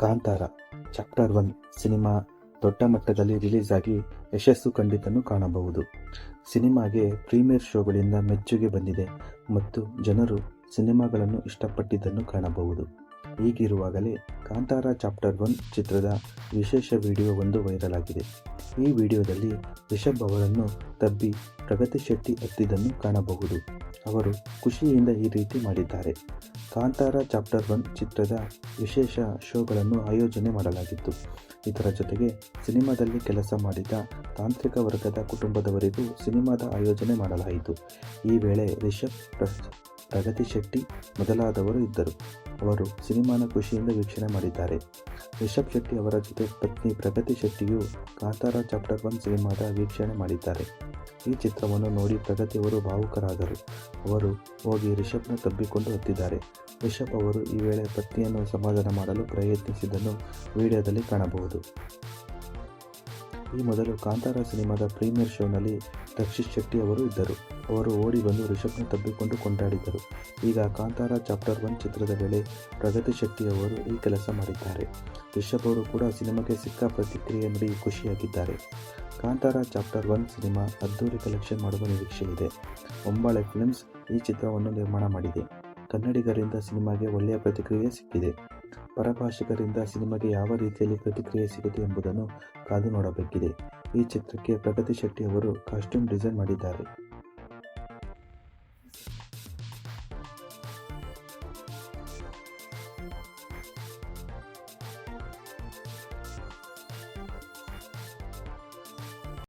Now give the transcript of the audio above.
Kantara, chapter one, cinema ದೊಡ್ಡ ಮಟ್ಟದಲ್ಲಿ release ಆಗಿ ಯಶಸ್ಸು ಕಂಡಿದ್ದನ್ನು ಕಾಣಬಹುದು. ಸಿನಿಮಾಗೆ ಪ್ರೀಮಿಯರ್ ಶೋಗಳಿಂದ ಮೆಚ್ಚುಗೆ ಬಂದಿದೆ ಮತ್ತು ಜನರು ಸಿನಿಮಾಗಳನ್ನು ಇಷ್ಟಪಟ್ಟಿದ್ದನ್ನು ಕಾಣಬಹುದು. ಹೀಗಿರುವಾಗಲೇ ಕಾಂತಾರ ಚಾಪ್ಟರ್ ಒನ್ ಚಿತ್ರದ ವಿಶೇಷ ವಿಡಿಯೋ ಒಂದು ವೈರಲ್ ಆಗಿದೆ ಈ ವಿಡಿಯೋದಲ್ಲಿ ರಿಷಬ್ ಅವರನ್ನು ತಬ್ಬಿ ಪ್ರಗತಿ ಶೆಟ್ಟಿ ಹತ್ತಿದ್ದನ್ನು ಕಾಣಬಹುದು. ಅವರು ಖುಷಿಯಿಂದ ಈ ರೀತಿ ಮಾಡಿದ್ದಾರೆ. ಕಾಂತಾರ ಚಾಪ್ಟರ್ ಒನ್ ಚಿತ್ರದ ವಿಶೇಷ ಶೋಗಳನ್ನು ಆಯೋಜನೆ ಮಾಡಲಾಗಿತ್ತು. ಇದರ ಜೊತೆಗೆ ಸಿನಿಮಾದಲ್ಲಿ ಕೆಲಸ ಮಾಡಿದ ತಾಂತ್ರಿಕ ವರ್ಗದ ಕುಟುಂಬದವರಿಗೂ ಸಿನಿಮಾದ ಆಯೋಜನೆ ಮಾಡಲಾಯಿತು. ಈ ವೇಳೆ ರಿಷಬ್ ಪ್ರಗತಿ ಶೆಟ್ಟಿ ಮೊದಲಾದವರು ಇದ್ದರು. ಅವರು ಸಿನಿಮಾನ ಖುಷಿಯಿಂದ ವೀಕ್ಷಣೆ ಮಾಡಿದ್ದಾರೆ. ರಿಷಬ್ ಶೆಟ್ಟಿ ಅವರ ಜೊತೆ ಪತ್ನಿ ಪ್ರಗತಿ ಶೆಟ್ಟಿಯು ಕಾಂತಾರ ಚಾಪ್ಟರ್ ಒನ್ ಸಿನಿಮಾದ ವೀಕ್ಷಣೆ ಮಾಡಿದ್ದಾರೆ. ಈ ಚಿತ್ರವನ್ನು ನೋಡಿ ಪ್ರಗತಿಯವರು ಭಾವುಕರಾದರು. ಅವರು ಹೋಗಿ ರಿಷಬ್ನ ತಬ್ಬಿಕೊಂಡು ಹೊತ್ತಿದ್ದಾರೆ. ರಿಷಬ್ ಅವರು ಈ ವೇಳೆ ಪತ್ನಿಯನ್ನು ಸಮಾಧಾನ ಮಾಡಲು ಪ್ರಯತ್ನಿಸಿದ್ದನ್ನು ವಿಡಿಯೋದಲ್ಲಿ ಕಾಣಬಹುದು. ಈ ಮೊದಲು ಕಾಂತಾರ ಸಿನಿಮಾದ ಪ್ರೀಮಿಯರ್ ಶೋನಲ್ಲಿ ರಕ್ಷಿತ್ ಶೆಟ್ಟಿ ಅವರು ಇದ್ದರು. ಅವರು ಓಡಿ ಬಂದು ರಿಷಬ್ನ ತಬ್ಬಿಕೊಂಡು ಕೊಂಡಾಡಿದ್ದರು ಈಗ ಕಾಂತಾರ ಚಾಪ್ಟರ್ ಒನ್ ಚಿತ್ರದ ವೇಳೆ ಪ್ರಗತಿ ಶೆಟ್ಟಿ ಅವರು ಈ ಕೆಲಸ ಮಾಡಿದ್ದಾರೆ. ರಿಷಬ್ ಅವರು ಕೂಡ ಸಿನಿಮಾಗೆ ಸಿಕ್ಕ ಪ್ರತಿಕ್ರಿಯೆ ನೋಡಿ ಖುಷಿಯಾಗಿದ್ದಾರೆ. ಕಾಂತಾರ ಚಾಪ್ಟರ್ ಒನ್ ಸಿನಿಮಾ ಅದ್ದೂರಿ ಕಲೆಕ್ಷನ್ ಮಾಡುವ ನಿರೀಕ್ಷೆ ಇದೆ. ಒಂಬಾಳೆ ಫಿಲ್ಮ್ಸ್ ಈ ಚಿತ್ರವನ್ನು ನಿರ್ಮಾಣ ಮಾಡಿದೆ. ಕನ್ನಡಿಗರಿಂದ ಸಿನಿಮಾಗೆ ಒಳ್ಳೆಯ ಪ್ರತಿಕ್ರಿಯೆ ಸಿಕ್ಕಿದೆ. ಪರಭಾಷಿಗರಿಂದ ಸಿನಿಮಾಗೆ ಯಾವ ರೀತಿಯಲ್ಲಿ ಪ್ರತಿಕ್ರಿಯೆ ಸಿಗುತ್ತೆ ಎಂಬುದನ್ನು ಕಾದು ನೋಡಬೇಕಿದೆ. ಈ ಚಿತ್ರಕ್ಕೆ ಪ್ರಗತಿ ಶೆಟ್ಟಿ ಅವರು ಕಾಸ್ಟ್ಯೂಮ್ ಡಿಸೈನ್ ಮಾಡಿದ್ದಾರೆ.